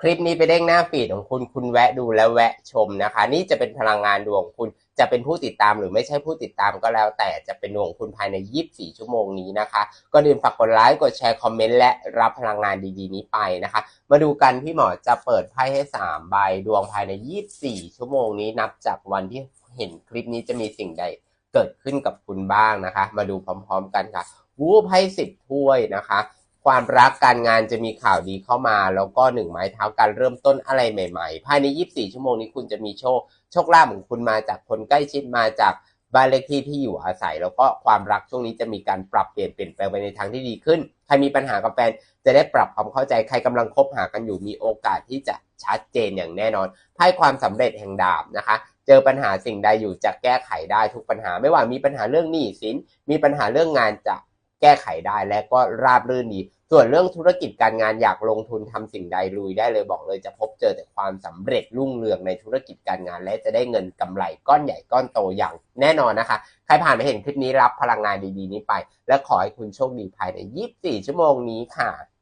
คลิปนี้ไปเด้งหน้าฟีดของคุณ คุณแวะดูแล้วแวะชมนะคะ นี่จะเป็นพลังงานดวงคุณ จะเป็นผู้ติดตามหรือไม่ใช่ผู้ติดตามก็แล้ว แต่จะเป็นดวงคุณภายใน 24 ชั่วโมงนี้นะคะ ก็ดื่มฝากกดไลค์ กดแชร์ คอมเมนต์ และรับพลังงานดีๆ นี้ไปนะคะ มาดูกันพี่หมอจะเปิดไพ่ให้ 3 ใบ ดวงภายใน 24 ชั่วโมงนี้ นับจากวันที่เห็นคลิปนี้จะมีสิ่งใดเกิดขึ้นกับคุณบ้างนะคะ มาดูพร้อม ๆ กันค่ะวูบให้สิบถ้วยนะคะ ความรักการงานจะมีข่าวดีเข้ามา แล้วก็หนึ่งไม้เท้าการเริ่มต้นอะไรใหม่ ๆ ภายใน 24 ชั่วโมงนี้คุณจะมีโชค โชคลาภของคุณมาจากคนใกล้ชิดมาจากบ้านเลขที่ที่อยู่อาศัย แล้วก็ความรักช่วงนี้จะมีการปรับเปลี่ยนเปลี่ยนแปลงไปในทางที่ดีขึ้น ใครมีปัญหากับแฟนจะได้ปรับความเข้าใจใครกำลังคบหากันอยู่มีโอกาสที่จะชัดเจนอย่างแน่นอนไพ่ความสำเร็จแห่งดาบนะคะ เจอปัญหาสิ่งใดอยู่จะแก้ไขได้ทุกปัญหา ไม่ว่ามีปัญหาเรื่องหนี้สินมีปัญหาเรื่องงานจะ แก้ไขได้และก็ราบรื่นดี ส่วนเรื่องธุรกิจการงานอยากลงทุนทำสิ่งใดลุยได้เลยบอกเลยจะพบเจอแต่ความสำเร็จรุ่งเรืองในธุรกิจการงาน และจะได้เงินกำไรก้อนใหญ่ก้อนโตอย่างแน่นอนนะคะ ใครผ่านมาเห็นคลิปนี้รับพลังงานดีๆนี้ไป และขอให้คุณโชคดีภายใน 24 ชั่วโมงนี้ค่ะ